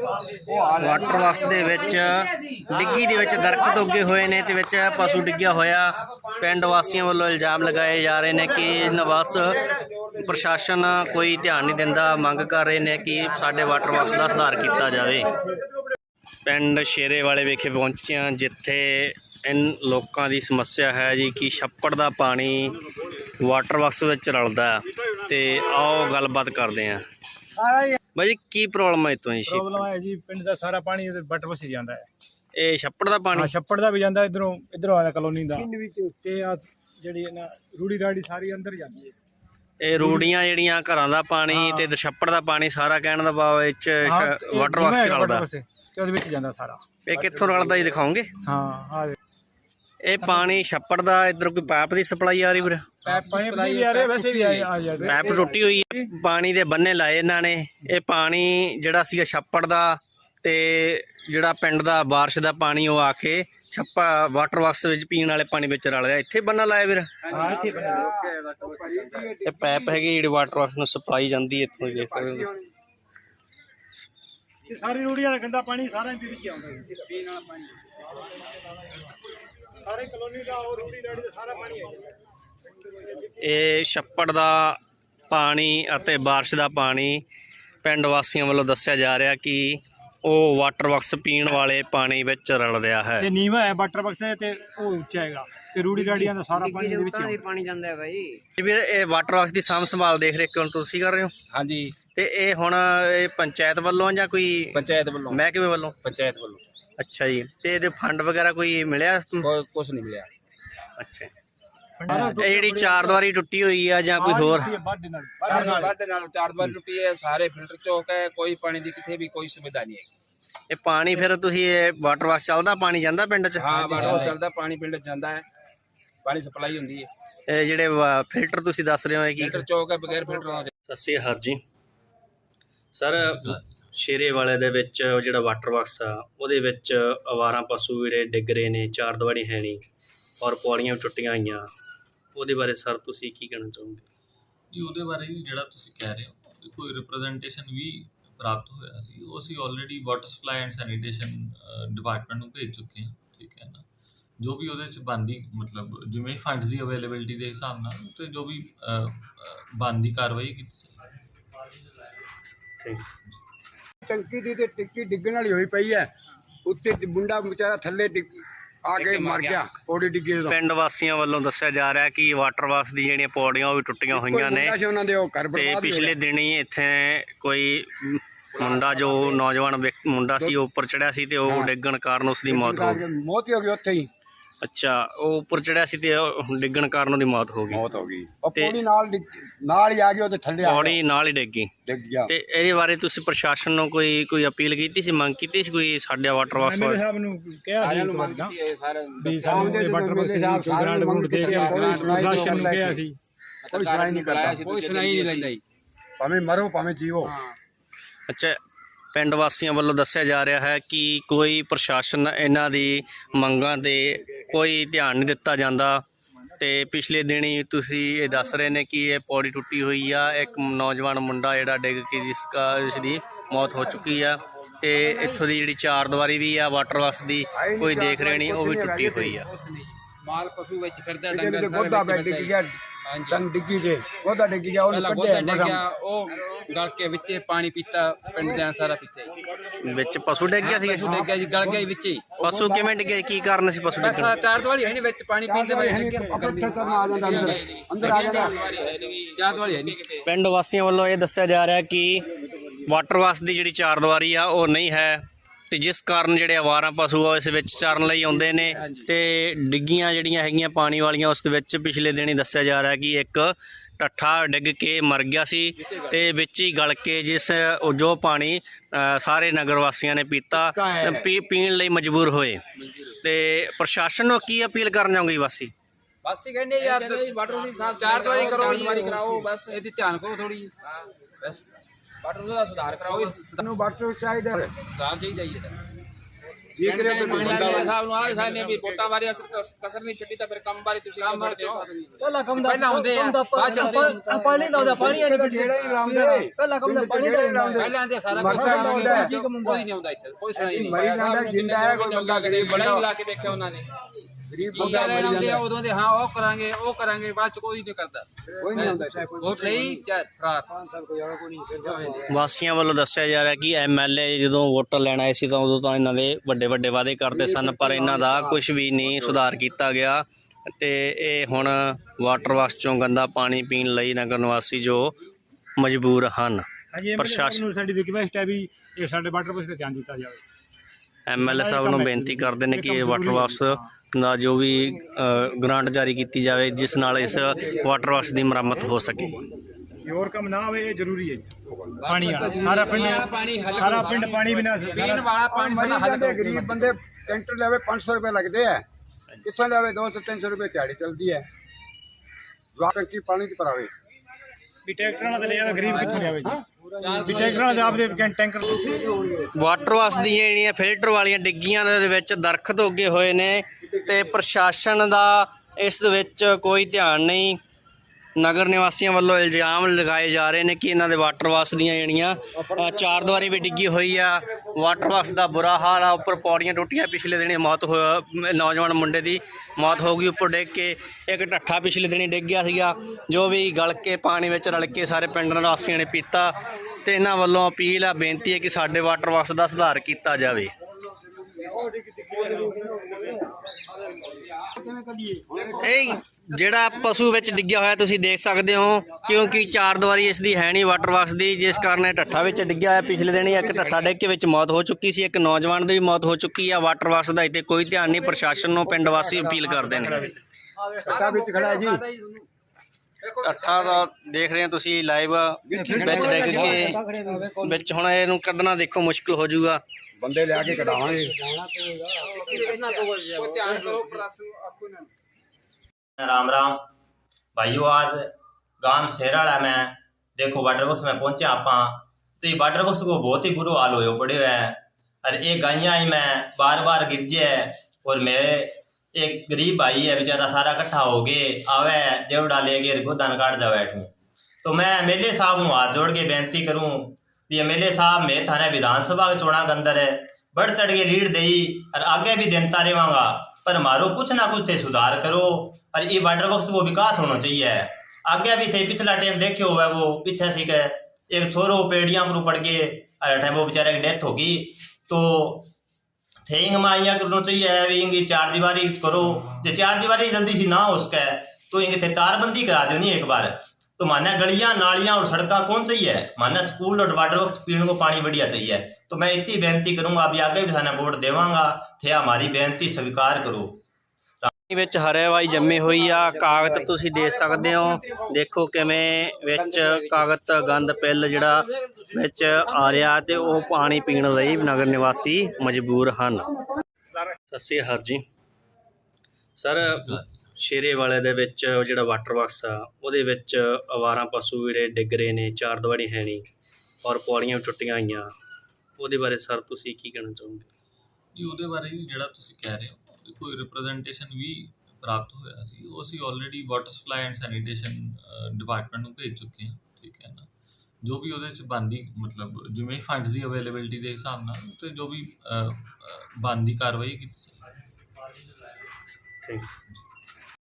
Water box ਦੇ ਵਿੱਚ ਡਿੱਗੀ ਦੇ ਵਿੱਚ ਦਰਖਤ ਉੱਗੇ ਹੋਏ ਨੇ ਤੇ ਵਿੱਚ ਪਸ਼ੂ ਡਿੱਗਿਆ ਹੋਇਆ। ਪਿੰਡ ਵਾਸੀਆਂ ਵੱਲੋਂ ਇਲਜ਼ਾਮ ਲਗਾਏ ਜਾ ਰਹੇ ਨੇ ਕਿ ਇਹਨਾਂ ਬਸ ਪ੍ਰਸ਼ਾਸਨ ਕੋਈ ਧਿਆਨ ਨਹੀਂ ਦਿੰਦਾ, ਮੰਗ ਕਰ ਰਹੇ ਨੇ ਕਿ ਸਾਡੇ ਵਾਟਰ ਬਾਕਸ ਦਾ ਸੁਧਾਰ ਕੀਤਾ ਜਾਵੇ। ਪਿੰਡ ਸ਼ੇਰੇ ਵਾਲੇ ਵਿਖੇ ਪਹੁੰਚਿਆ ਜਿੱਥੇ ਇਨ ਲੋਕਾਂ ਦੀ ਸਮੱਸਿਆ ਹੈ ਜੀ ਕਿ ਛੱਪੜ ਦਾ ਪਾਣੀ ਵਾਟਰ ਬਾਕਸ ਵਿੱਚ ਰਲਦਾ ਹੈ ਤੇ ਆਓ ਗੱਲਬਾਤ ਕਰਦੇ ਹਾਂ। ਬਾਈ ਕੀ ਪ੍ਰੋਬਲਮ ਹੈ ਇਤੋਂ ਜੀ ਪ੍ਰੋਬਲਮ ਹੈ ਜੀ ਪਿੰਡ ਦਾ ਸਾਰਾ ਪਾਣੀ ਇਹਦੇ ਬੱਟ ਵਸੀ ਜਾਂਦਾ ਹੈ। ਇਹ ਛੱਪੜ ਦਾ ਪਾਣੀ? ਛੱਪੜ ਦਾ ਵੀ ਜਾਂਦਾ ਇਧਰੋਂ ਇਧਰੋਂ ਆਦਾ ਕਲੋਨੀ ਦਾ। ਤੇ ਆ ਜਿਹੜੀ ਨਾ ਰੂੜੀ ਰਾੜੀ ਸਾਰੀ ਅੰਦਰ ਜਾਂਦੀ ਹੈ। ਇਹ ਰੂੜੀਆਂ ਜਿਹੜੀਆਂ ਘਰਾਂ ਦਾ ਪਾਣੀ ਤੇ ਛੱਪੜ ਦਾ ਪਾਣੀ ਸਾਰਾ ਕਹਿਣ ਦਾ ਭਾਵ ਵਿੱਚ ਵਾਟਰ ਜਿਵੇਂ ਰਲਦਾ ਤੇ ਉਹਦੇ ਵਿੱਚ ਜਾਂਦਾ ਸਾਰਾ। ਇਹ ਕਿੱਥੋਂ ਰਲਦਾ ਜੀ ਦਿਖਾਓਗੇ? ਹਾਂ ਆ ਇਹ ਪਾਣੀ ਛੱਪੜ ਦਾ ਇਧਰ ਕੋਈ ਪਾਈਪ ਦੀ ਸਪਲਾਈ ਆ ਰਹੀ ਵੀਰ? ਪਾਣੀ ਵੀ ਆ ਰਿਹਾ ਵੈਸੇ ਵੀ ਆ ਆ ਜਾਂਦਾ। ਪਾਈਪ ਟੁੱਟੀ ਹੋਈ ਹੈ ਪਾਣੀ ਦੇ ਬੰਨੇ ਲਾਏ ਇਹਨਾਂ ਨੇ। ਇਹ ਪਾਣੀ ਜਿਹੜਾ ਸੀਗਾ ਛੱਪੜ ਦਾ ਤੇ ਜਿਹੜਾ ਪਿੰਡ ਦਾ ਬਾਰਿਸ਼ ਦਾ ਪਾਣੀ ਉਹ ਆ ਕੇ ਛੱਪਾ ਵਾਟਰ ਬਾਕਸ ਵਿੱਚ ਪੀਣ ਵਾਲੇ ਪਾਣੀ ਵਿੱਚ ਰਲ ਗਿਆ। ਇੱਥੇ ਬੰਨਾ ਲਾਇਆ ਵੀਰ ਹਾਂ ਇੱਥੇ ਇਹ ਪਾਈਪ ਹੈਗੀ ਜਿਹੜੀ ਵਾਟਰ ਬਾਕਸ ਨੂੰ ਸਪਲਾਈ ਜਾਂਦੀ ਹੈ ਇੱਥੋਂ ਦੇਖ ਸਕਦੇ ਹੋ। ਇਹ ਸਾਰੀ ਰੂੜੀ ਵਾਲਾ ਗੰਦਾ ਪਾਣੀ ਸਾਰਾ ਇਹਦੇ ਵਿੱਚ ਹੀ ਆਉਂਦਾ ਹੈ ਪੀਣ ਵਾਲਾ ਪਾਣੀ। ਸਾਰੇ ਕਲੋਨੀ ਦਾ ਉਹ ਰੂੜੀ ਰਾੜੀ ਦਾ ਸਾਰਾ ਪਾਣੀ ਆ ਜਾਂਦਾ ਇਹ ਛੱਪੜ ਦਾ ਪਾਣੀ ਅਤੇ ਬਾਰਿਸ਼ ਦਾ ਪਾਣੀ ਪਿੰਡ ਵਾਸੀਆਂ ਵੱਲੋਂ ਦੱਸਿਆ ਜਾ ਰਿਹਾ ਕਿ ਉਹ ਵਾਟਰ ਬਾਕਸ ਪੀਣ ਵਾਲੇ ਪਾਣੀ ਵਿੱਚ ਰਲ ਰਿਹਾ ਹੈ। ਤੇ ਨੀਵਾ ਹੈ ਵਾਟਰ ਬਕਸ ਤੇ ਉਹ ਉੱਚਾ ਹੈਗਾ ਤੇ ਰੂੜੀ ਰਾੜੀਆਂ ਦਾ ਸਾਰਾ ਪਾਣੀ ਇਹਦੇ ਵਿੱਚ ਹੀ ਆਉਂਦਾ ਪਾਣੀ ਜਾਂਦਾ ਹੈ ਭਾਈ ਜੀ ਵੀਰ ਇਹ ਵਾਟਰ ਬਾਕਸ ਦੀ ਸਾਂਭ ਸੰਭਾਲ ਦੇਖ ਰੇਖ ਹੁਣ ਤੁਸੀਂ ਕਰ ਰਹੇ ਹੋ? ਹਾਂਜੀ। ਤੇ ਇਹ ਹੁਣ ਇਹ ਪੰਚਾਇਤ ਵੱਲੋਂ ਜਾਂ ਕੋਈ ਪੰਚਾਇਤ ਵੱਲੋਂ। ਮਹਿਕਮੇ ਵੱਲੋਂ? ਪੰਚਾਇਤ ਵੱਲੋਂ। ਅੱਛਾ ਜੀ। ਤੇ ਇਹਦੇ ਫੰਡ ਵਗੈਰਾ ਕੋਈ ਮਿਲਿਆ? ਕੋਈ ਕੁਝ ਨਹੀਂ ਮਿਲਿਆ। ਅੱਛਾ ਇਹ ਜਿਹੜੀ ਚਾਰ ਦੀਵਾਰੀ ਟੁੱਟੀ ਹੋਈ ਆ ਜਾਂ ਕੋਈ ਹੋਰ? ਵੱਡ ਨਾਲ ਚਾਰ ਵਾਰ ਟੁੱਟੀ ਹੈ ਸਾਰੇ ਫਿਲਟਰ ਚੌਕ ਹੈ ਕੋਈ ਪਾਣੀ ਦੀ ਕਿਤੇ ਵੀ ਕੋਈ ਸੁਵਿਧਾ ਨਹੀਂ ਹੈ ਇਹ ਪਾਣੀ ਫਿਰ ਤੁਸੀਂ ਇਹ ਵਾਟਰ ਬਾਕਸ ਚੱਲਦਾ ਪਾਣੀ ਜਾਂਦਾ ਪਿੰਡ 'ਚ? ਹਾਂ ਵਾਟਰ ਚੱਲਦਾ ਪਾਣੀ ਪਿੰਡ 'ਚ ਜਾਂਦਾ ਹੈ। ਪਾਣੀ ਸਪਲਾਈ ਹੁੰਦੀ ਹੈ। ਇਹ ਜਿਹੜੇ ਫਿਲਟਰ ਤੁਸੀਂ ਦੱਸ ਰਹੇ ਹੋ ਇਹ ਕੀ? ਫਿਲਟਰ ਚੌਕ ਹੈ ਬਗੈਰ ਫਿਲਟਰਾਂ ਸਤਿ ਸ਼੍ਰੀ ਅਕਾਲ ਜੀ। ਸਰ ਸ਼ੇਰੇ ਵਾਲੇ ਦੇ ਵਿੱਚ ਉਹ ਜਿਹੜਾ ਵਾਟਰ ਬਾਕਸ ਆ ਉਹਦੇ ਵਿੱਚ ਅਵਾਰਾ ਪਸ਼ੂ ਜਿਹੜੇ ਡਿੱਗ ਰਹੇ ਨੇ ਚਾਰ ਦੀਵਾਰੀ ਹੈ ਨਹੀਂ ਔਰ ਪੌੜੀਆਂ ਵੀ ਟੁੱਟੀਆਂ ਹੋਈਆਂ। ਉਹਦੇ ਬਾਰੇ ਸਰ ਤੁਸੀਂ ਕੀ ਕਹਿਣਾ ਚਾਹੋਗੇ? ਜੀ ਉਹਦੇ ਬਾਰੇ ਵੀ ਜਿਹੜਾ ਤੁਸੀਂ ਕਹਿ ਰਹੇ ਹੋ ਕੋਈ ਰਿਪਰੈਜ਼ੈਂਟੇਸ਼ਨ ਵੀ ਪ੍ਰਾਪਤ ਹੋਇਆ ਸੀ ਉਹ ਅਸੀਂ already water supply and sanitation department ਨੂੰ ਭੇਜ ਚੁੱਕੇ ਹਾਂ ਠੀਕ ਹੈ ਨਾ? ਜੋ ਵੀ ਉਹਦੇ ਚ ਬੰਦੀ ਮਤਲਬ ਜਿਵੇਂ ਫੰਡਸ ਦੀ ਅਵੇਲੇਬਿਲਿਟੀ ਦੇ ਹਿਸਾਬ ਨਾਲ ਤੇ ਜੋ ਵੀ ਬੰਦੀ ਕਾਰਵਾਈ ਕੀਤੀ ਥੈਂਕ ਟੰਕੀ ਦੀ ਤੇ ਟਿੱਕੀ ਡਿੱਗਣ ਵਾਲੀ ਹੋਈ ਪਈ ਹੈ ਉੱਤੇ ਮੁੰਡਾ ਵਿਚਾਰਾ ਥੱਲੇ ਡਿੱਗ ਆ ਕੇ ਮਰ ਗਿਆ। ਪੌੜੀ ਡਿੱਗੇ ਦਾ ਪਿੰਡ ਵਾਸੀਆਂ ਵੱਲੋਂ ਦੱਸਿਆ ਜਾ ਰਿਹਾ ਕਿ ਵਾਟਰ ਬਾਕਸ ਦੀ ਜਿਹੜੀਆਂ ਪੌੜੀਆਂ ਉਹ ਵੀ ਟੁੱਟੀਆਂ ਹੋਈਆਂ ਨੇ। ਸੀ ਉਹਨਾਂ ਦੇ ਉਹ ਘਰ ਤੇ ਬਰਬਾਦ ਪਿਛਲੇ ਦਿਨੀ ਇੱਥੇ ਕੋਈ ਮੁੰਡਾ ਜੋ ਨੌਜਵਾਨ ਵਿਅਕ- ਮੁੰਡਾ ਸੀ ਉਹ ਉੱਪਰ ਚੜਿਆ ਸੀ ਤੇ ਉਹ ਡਿੱਗਣ ਕਾਰਨ ਉਸ ਦੀ ਮੌਤ ਹੋ ਗਈ। ਮੌਤ ਹੀ ਹੋ ਗਈ ਉੱਥੇ ਹੀ। ਅੱਛਾ ਉਹ ਉੱਪਰ ਚੜਿਆ ਸੀ ਤੇ ਉਹ ਡਿੱਗਣ ਕਾਰਨ ਉਹਦੀ ਮੌਤ ਹੋ ਗਈ। ਮੌਤ ਹੋ ਗਈ। ਉਹ ਤੇ- ਪੌੜੀ ਨਾਲ ਡਿੱਗ- ਨਾਲ ਹੀ ਆ ਗਿਆ ਉਹਦੇ ਥੱਲੇ ਆ ਗਿਆ, ਪੌੜੀ ਨਾਲ ਹੀ ਡਿੱਗੀ ਡਿੱਗ ਗਿਆ। ਤੇ ਇਹਦੇ ਬਾਰੇ ਤੁਸੀਂ ਪ੍ਰਸ਼ਾਸਨ ਨੂੰ ਕੋਈ ਕੋਈ ਅਪੀਲ ਕੀਤੀ ਸੀ ਮੰਗ ਕੀਤੀ ਸੀ ਕੋਈ ਸਾਡੇ ਵਾਟਰ ਬਾਕਸ ਮੇਰੇ ਸਾਹਿਬ ਨੂੰ ਕਿਹਾ ਸੀ। ਇੱਕ ਵਾਰ ਨਾ। ਵੀ ਸਾਨੂੰ ਦੇ ਇਹ ਵਾਟਰ ਬਕਸ ਸਾਰਿਆਂ ਗ੍ਰਾਂਟ ਨੂੰ ਗਰੂੰਟ ਦੇ ਕੇ ਕੋਈ ਪ੍ਰਸ਼ਾਸਨ ਨੂੰ ਕਿਹਾ ਸੀ। ਕੋਈ ਸੁਣਾਈ ਨਹੀਂ ਕਰਦਾ ਕੋਈ ਸੁਣਾਈ ਨਹੀਂ ਲੈਂਦਾ ਜੀ ਭਾਵੇਂ ਮਰੋ ਭਾਵੇਂ ਜੀਵੋ ਅੱਛਾ ਪਿੰਡ ਵਾਸੀਆਂ ਵੱਲੋਂ ਦੱਸਿਆ ਜਾ ਰਿਹਾ ਹੈ ਕਿ ਕੋਈ ਪ੍ਰਸ਼ਾਸਨ ਇਹਨਾਂ ਦੀ ਮੰਗਾਂ ਤੇ ਕੋਈ ਧਿਆਨ ਨਹੀਂ ਦਿੱਤਾ ਜਾਂਦਾ। ਤੇ ਪਿਛਲੇ ਦਿਨੀ ਤੁਸੀਂ ਇਹ ਦੱਸ ਰਹੇ ਨੇ ਕਿ ਇਹ ਪੌੜੀ ਟੁੱਟੀ ਹੋਈ ਆ। ਇੱਕ ਨੌਜਵਾਨ ਮੁੰਡਾ ਜਿਹੜਾ ਡਿੱਗ ਕੇ ਜਿਸ ਦਾ ਇਸ ਦੀ ਮੌਤ ਹੋ ਚੁੱਕੀ ਆ। ਤੇ ਇੱਥੋਂ ਦੀ ਜਿਹੜੀ ਚਾਰ ਦੀਵਾਰੀ ਵੀ ਆ ਵਾਟਰ ਬਾਕਸ ਦੀ ਕੋਈ ਦੇਖ ਰਹੇ ਨਹੀਂ ਉਹ ਵੀ ਟੁੱਟੀ ਹੋਈ ਆ। ਮਾਲ ਪਸ਼ੂ ਵਿੱਚ ਫਿਰਦਾ ਡੰਗਰ ਗੋਦਾ ਡਿੱਗ ਗਿਆ। ਹਾਂਜੀ ਡੰਗ ਡਿੱਗੀ ਜੇ। ਗੋਦਾ ਡਿੱਗ ਗਿਆ ਉਹਨੂੰ ਕੱਢਿਆ ਉਹ ਗਲ ਕੇ ਵਿੱਚੇ ਪਾਣੀ ਪੀਤਾ ਪਿੰਡ ਦੇ ਸਾਰਾ ਪੀਤਾ ਜੀ। ਵਿੱਚ ਪਸ਼ੂ ਡਿੱਗ ਗਿਆ ਸੀ ਪਸ਼ੂ ਡਿੱਗ ਗਿਆ ਜੀ ਗਲ ਗਿਆ ਜੀ ਵਿੱਚੇ ਹੀ। ਪਸ਼ੂ ਕਿਵੇਂ ਡਿੱਗੇ? ਕੀ ਕਾਰਨ ਸੀ ਪਸ਼ੂ ਬਸ ਡਿੱਗਣ ਆਹ ਚਾਰ ਦਵਾਲੀ ਹੈ ਨਹੀਂ ਵਿੱਚ ਪਾਣੀ ਪੀਂਦੇ ਵਾਲੀ ਡਿੱਗ ਗਿਆ ਆ ਜਾਂਦਾ ਅੰਦਰ। ਅੰਦਰ ਆ ਜਾਂਦਾ। ਚਾਰ ਦਵਾਲੀ ਹੈ ਨਹੀਂ। ਪਿੰਡ ਵਾਸੀਆਂ ਵੱਲੋਂ ਇਹ ਦੱਸਿਆ ਜਾ ਰਿਹਾ ਕਿ ਵਾਟਰ ਵਾਸ ਦੀ ਜਿਹੜੀ ਚਾਰ ਦੀਵਾਰੀ ਆ ਉਹ ਨਹੀਂ ਹੈ। ਤੇ ਜਿਸ ਕਾਰਨ ਜਿਹੜੇ ਆਵਾਰਾ ਪਸ਼ੂ ਆ ਇਸ ਵਿੱਚ ਚਰਨ ਲਈ ਆਉਂਦੇ ਨੇ। ਤੇ ਡਿੱਗੀਆਂ ਜਿਹੜੀਆਂ ਹੈਗੀਆਂ ਪਾਣੀ ਵਾਲੀਆਂ ਉਸ ਦੇ ਵਿੱਚ ਪਿਛਲੇ ਦਿਨ ਹੀ ਦੱਸਿਆ ਜਾ ਰਿਹਾ ਕਿ ਇੱਕ ਟੱਠਾ ਡਿੱਗ ਕੇ ਮਰ ਗਿਆ ਸੀ ਤੇ ਵਿੱਚ ਹੀ ਗਲ ਕੇ ਜਿਸ ਉਹ ਜੋ ਪਾਣੀ ਸਾਰੇ ਨਗਰ ਵਾਸੀਆਂ ਨੇ ਪੀਤਾ ਪੀ- ਪੀਣ ਲਈ ਮਜਬੂਰ ਹੋਏ। ਤੇ ਪ੍ਰਸ਼ਾਸਨ ਨੂੰ ਕੀ ਅਪੀਲ ਕਰਨ ਜਾਊਗੀ ਵਾਸੀ? ਬਸ ਹੀ ਕਹਿੰਦੇ ਯਾਰ ਵਾਟਰ ਦੀ ਸਾਫ਼ ਚਾਰ ਦਵਾਲੀ ਕਰੋ ਜੀ। ਕਰਾਓ ਬਸ। ਇਹਦੀ ਧਿਆਨ ਕਰੋ ਥੋੜੀ ਬਸ। ਵਾਟਰ ਦਾ ਸੁਧਾਰ ਕਰਾਓ। ਸਾਨੂੰ ਬਾਟਰ ਚਾਹੀਦਾ। ਹੈ। ਸੁਧਾਰ ਚਾਹੀਦਾ ਜੀ ਇਹਦਾ ਜੀ ਕਰੇ ਕੋਈ ਪਾਣੀ ਬੰਦਾ ਵਾਲੇ ਸਾਹਿਬ ਨੂੰ ਆਹ ਸਾਨੇ ਵੀ ਵੋਟਾਂ ਵਾਰੀ ਅਸਰ ਕਸਰ ਨਹੀਂ ਛੱਡੀ ਤਾਂ ਫਿਰ ਕੰਮ ਬਾਰੇ ਤੁਸੀਂ ਕੰਮ ਕਰਦੇ ਹੋ। ਪਹਿਲਾਂ ਕੰਮ ਦਾ ਪਹਿਲਾਂ ਆਉਂਦੇ ਆ। ਬਾਅਦ ਚ ਆਉਂਦੇ ਨੀ। ਪਾਣੀ ਦਾ ਉਹਦਾ ਪਾਣੀ ਜਿਹੜਾ ਹੀ ਲਾਉਂਦੇ ਪਹਿਲਾਂ ਕੰਮ ਦਾ ਪਾਣੀ ਦਾ ਹੁੰਦਾ ਪਹਿਲਾਂ ਆਂਦੇ ਸਾਰਾ ਕੁਝ ਮਰਦਾ ਲਾਉਂਦਾ ਹੈ। ਕੋਈ ਨਹੀਂ ਆਉਂਦਾ ਇੱਥੇ ਕੋਈ ਸੁਣਾਈ ਨਹੀਂ। ਮਰੀ ਜਾਂਦਾ ਜਿੰਦਾ ਹੈ ਕੋਈ ਬੰਦਾ ਗਰੀਬ ਬੜਾ ਲਾ ਕੇ ਵੇਖਿਆ ਉਹਨਾਂ ਨੇ। ਗਰੀਬ ਬੰਦਾ ਲੈਣ ਮਰੀ ਆਉਂਦੇ ਆ ਉਦੋਂ ਦੇ? ਹਾਂ ਉਹ ਕਰਾਂਗੇ ਉਹ ਕਰਾਂਗੇ ਬਾਅਦ ਚ ਕੋਈ ਨਹੀਂ ਕਰਦਾ। ਕੋਈ ਨਹੀਂ ਆਉਂਦਾ ਚਾਹੇ ਕੋਈ ਵੋਟ ਲਈ ਚਾਹ ਫਰਾਰ? ਸਰ ਕੋਈ ਆਵੇ ਕੋਈ ਨਹੀਂ ਫਿਰ ਵਾਸੀਆਂ ਵੱਲੋਂ ਦੱਸਿਆ ਜਾ ਰਿਹਾ ਕਿ ਐਮਐਲਏ ਜਦੋਂ ਵੋਟਰ ਲੈਣ ਆਏ ਸੀ ਤਾਂ ਉਦੋਂ ਤਾਂ ਇਹਨਾਂ ਦੇ ਵੱਡੇ ਵੱਡੇ ਵਾਅਦੇ ਕਰਦੇ ਸਨ ਪਰ ਇਹਨਾਂ ਦਾ ਕੁਝ ਵੀ ਨਹੀਂ ਸੁਧਾਰ ਕੀਤਾ ਗਿਆ। ਤੇ ਇਹ ਹੁਣ ਵਾਟਰ ਵਰਕਸ ਚੋਂ ਗੰਦਾ ਪਾਣੀ ਪੀਣ ਲਈ ਨਗਰ ਨਿਵਾਸੀ ਜੋ ਮਜਬੂਰ ਹਨ। ਪ੍ਰਸ਼ਾਸਨ- ਨੂੰ ਸਾਡੀ ਰਿਕਵੈਸਟ ਹੈ ਵੀ ਇਹ ਸਾਡੇ ਵਾਟਰ ਬਸ ਤੇ ਧਿਆਨ ਦਿੱਤਾ ਜਾਵੇ। ਐਮਐਲਏ ਸਾਹਿਬ ਨੂੰ ਬੇਨਤੀ ਕਰਦੇ ਨੇ ਕਿ ਇਹ ਵਾਟਰ ਵਰਕਸ ਦਾ ਜੋ ਵੀ ਗ੍ਰਾਂਟ ਜਾਰੀ ਕੀਤੀ ਜਾਵੇ ਜਿਸ ਨਾਲ ਇਸ ਵਾਟਰ ਵਰਕਸ ਦੀ ਮੁਰੰਮਤ ਹੋ ਸਕੇ। ਹੋਰ ਕੰਮ ਨਾ ਹੋਵੇ ਇਹ ਜ਼ਰੂਰੀ ਹੈ। ਪਾਣੀ ਵਾਲਾ ਸਾਰਾ ਪਿੰਡ ਪਾਣੀ ਹੱਲ ਸਾਰਾ ਪਿੰਡ ਪਾਣੀ ਬਿਨਾ ਪੀਣ ਵਾਲਾ ਪਾਣੀ ਸਾਡਾ ਹੱਲ ਕਰੋ। ਗਰੀਬ ਬੰਦੇ ਕੈਂਟਰ ਲੈਵੇ 500 ਰੁਪਏ ਲੱਗਦੇ ਆ। ਕਿੱਥੋਂ ਲੈਵੇ 200 300 ਰੁਪਏ ਦਿਹਾੜੀ ਚਲਦੀ ਹੈ। ਜਵਾਕ ਟੰਕੀ ਪਾਣੀ ਦੀ ਭਰਾਵੇ। ਵੀ ਟਰੈਕਟਰ ਨਾਲ ਤੇ ਲੈ ਆਵੇ ਗਰੀਬ ਕਿੱਥੋਂ ਲਿਆਵੇ ਜੀ? ਵੀ ਟਰੈਕਟਰ ਨਾਲ ਤਾਂ ਆਪਦੇ ਕੈਂ- ਟੈਂਕਰ ਵਾਟਰ ਵਰਕਸ ਦੀਆਂ ਜਿਹੜੀਆਂ ਫਿਲਟਰ ਵਾਲੀਆਂ ਡਿੱਗੀਆਂ ਦੇ ਵਿੱਚ ਦਰਖਤ ਉੱਗੇ ਹੋਏ ਨੇ ਤੇ ਪ੍ਰਸ਼ਾਸਨ ਦਾ ਇਸ ਦੇ ਵਿੱਚ ਕੋਈ ਧਿਆਨ ਨਹੀਂ। ਨਗਰ ਨਿਵਾਸੀਆਂ ਵੱਲੋਂ ਇਲਜ਼ਾਮ ਲਗਾਏ ਜਾ ਰਹੇ ਨੇ ਕਿ ਇਹਨਾਂ ਦੇ ਵਾਟਰ ਵਰਕਸ ਦੀਆਂ ਜਿਹੜੀਆਂ ਅ, ਚਾਰ ਦੀਵਾਰੀ ਵੀ ਡਿੱਗੀ ਹੋਈ ਆ। ਵਾਟਰ ਵਰਕਸ ਦਾ ਬੁਰਾ ਹਾਲ ਆ। ਉੱਪਰ ਪੌੜੀਆਂ ਟੁੱਟੀਆਂ ਪਿਛਲੇ ਦਿਨੀ ਮੌਤ ਹੋਇਆ ਨੌਜਵਾਨ ਮੁੰਡੇ ਦੀ ਮੌਤ ਹੋ ਗਈ ਉੱਪਰ ਡਿੱਗ ਕੇ। ਇੱਕ ਢੱਠਾ ਪਿਛਲੇ ਦਿਨੀ ਡਿੱਗ ਗਿਆ ਸੀਗਾ। ਜੋ ਵੀ ਗਲ ਕੇ ਪਾਣੀ ਵਿੱਚ ਰਲ ਕੇ ਸਾਰੇ ਪਿੰਡ ਨਿਵਾਸੀਆਂ ਨੇ ਪੀਤਾ। ਤੇ ਇਹਨਾਂ ਵੱਲੋਂ ਅਪੀਲ ਆ ਬੇਨਤੀ ਹੈ ਕਿ ਸਾਡੇ ਵਾਟਰ ਵਰਕਸ ਦਾ ਸੁਧਾਰ ਕੀਤਾ ਜਾਵੇ। ਇਹ ਜਿਹੜਾ ਪਸ਼ੂ ਵਿੱਚ ਡਿੱਗਿਆ ਹੋਇਆ ਤੁਸੀਂ ਦੇਖ ਸਕਦੇ ਹੋ ਕਿਉਂਕਿ ਚਾਰ ਦੀਵਾਰੀ ਇਸ ਦੀ ਹੈ ਨਹੀਂ ਵਾਟਰ ਵਰਕਸ ਦੀ ਜਿਸ ਕਾਰਨ ਇਹ ਢੱਠਾ ਵਿੱਚ ਡਿੱਗਿਆ ਹੋਇਆ। ਪਿਛਲੇ ਦਿਨ ਹੀ ਇੱਕ ਢੱਠਾ ਡਿੱਗ ਕੇ ਵਿੱਚ ਮੌਤ ਹੋ ਚੁੱਕੀ ਸੀ ਇੱਕ ਨੌਜਵਾਨ ਦੀ ਵੀ ਮੌਤ ਹੋ ਚੁੱਕੀ ਆ। ਵਾਟਰ ਵਰਕਸ ਦਾ ਇੱਥੇ ਕੋਈ ਧਿਆਨ ਨਹੀਂ ਪ੍ਰਸ਼ਾਸਨ ਨੂੰ ਪਿੰਡ ਵਾਸੀ ਅਪੀਲ ਕਰਦੇ ਨੇ। ਛੱਟਾ ਵਿੱਚ ਖੜਾ ਜੀ। ਢੱਠਾ ਦਾ ਦੇਖ ਰਹੇ ਹੋ ਤੁਸੀਂ ਲਾਈਵ ਵਿੱਚ ਡਿੱਗ ਕੇ ਵਿੱਚ ਹੁਣ ਇਹਨੂੰ ਕੱਢਣਾ ਦੇਖੋ ਮੁਸ਼ਕਲ ਹੋ ਜਾਊਗਾ। ਬੰਦੇ ਲਿਆ ਕੇ ਕਢਾਵਾਂਗੇ। राम राम। भाईओ आज गाँव शेराड़ा मैं देखो वाटर बॉक्स में पहुँचे आप। तो ये वाटर बॉक्स को बहुत ही बुरो हाल हो पड़े हुए और एक गाइया ही में बार बार गिर है। और मेरे एक गरीब भाई है, बेचारा सारा इकट्ठा हो गए आवे जेव ले गए गोदान काट जा बैठू। तो मैं एम एल ए साहब हूँ हाथ जोड़ के बेनती करूँ भी एम एल ए साहब मेरे थाने विधानसभा के चुनाव के अंदर है। बढ़ चढ़ के लीड दई और आगे भी देनता रहेवांगा पर मारो, कुछ ना कुछ थे सुधार करो। और ये वाटर बॉक्स को विकास होना चाहिए। आगे भी थे, पिछला टाइम देखे हुआ वो, पीछे से के एक छोरो पेड़ियाँ पर पड़ गए। अठे वो बेचारे की डेथ होगी तो थे इंग में यहाँ करना चाहिए इंगी चार दीवारी करो। जो चार दीवारी जल्दी सी ना हो सके तो इंगे थे तारबंदी करा दो नहीं एक बार। तो माने गलियाँ, नालियाँ और सड़क कौन चाहिए? माने स्कूल और वाटर वर्क्स पीने को पानी बढ़िया चाहिए। तो मैं इतनी बेनती करूंगा अभी आगे भी थाने वोट देवांगा थे हमारी बेनती स्वीकार करो ਵਿੱਚ ਹਰਿਆਵਾਈ ਜੰਮੀ ਹੋਈ ਆ ਕਾਗਜ਼ ਤੁਸੀਂ ਦੇਖ ਸਕਦੇ ਹੋ ਦੇਖੋ ਕਿਵੇਂ ਵਿੱਚ ਕਾਗਜ਼ ਗੰਦ ਪਿੱਲ ਜਿਹੜਾ ਵਿੱਚ ਆ ਰਿਹਾ ਤੇ ਉਹ ਪਾਣੀ ਪੀਣ ਲਈ ਨਗਰ ਨਿਵਾਸੀ ਮਜਬੂਰ ਹਨ ਸਤਿ ਸ਼੍ਰੀ ਅਕਾਲ ਜੀ ਸਰ ਸ਼ੇਰੇ ਵਾਲੇ ਦੇ ਵਿੱਚ ਜਿਹੜਾ ਵਾਟਰ ਵਰਕਸ ਆ ਉਹਦੇ ਵਿੱਚ ਅਵਾਰਾ ਪਸ਼ੂ ਜਿਹੜੇ ਡਿੱਗ ਰਹੇ ਨੇ ਚਾਰ ਦੀਵਾਰੀ ਹੈ ਨਹੀਂ ਔਰ ਪੌੜੀਆਂ ਵੀ ਟੁੱਟੀਆਂ ਹੋਈਆਂ ਉਹਦੇ ਬਾਰੇ ਸਰ ਤੁਸੀਂ ਕੀ ਕਹਿਣਾ ਚਾਹੋਗੇ? ਜੀ ਉਹਦੇ ਬਾਰੇ ਵੀ ਜਿਹੜਾ ਤੁਸੀਂ ਕਹਿ ਰਹੇ ਹੋ ਕੋਈ ਰਿਪਰੈਜ਼ੈਂਟੇਸ਼ਨ ਵੀ ਪ੍ਰਾਪਤ ਹੋਇਆ ਸੀ ਉਹ ਅਸੀਂ already water supply and sanitation department ਨੂੰ ਭੇਜ ਚੁੱਕੇ ਹਾਂ ਠੀਕ ਹੈ ਨਾ? ਜੋ ਵੀ ਉਹਦੇ ਚ ਬੰਦੀ ਮਤਲਬ ਜਿਵੇਂ ਫੰਡਸ ਦੀ ਅਵੇਲੇਬਿਲਿਟੀ ਦੇ ਹਿਸਾਬ ਨਾਲ ਤੇ ਜੋ ਵੀ ਬੰਦੀ ਕਾਰਵਾਈ ਕੀਤੀ ਜਾਏ ਥੈਂਕ ਯੂ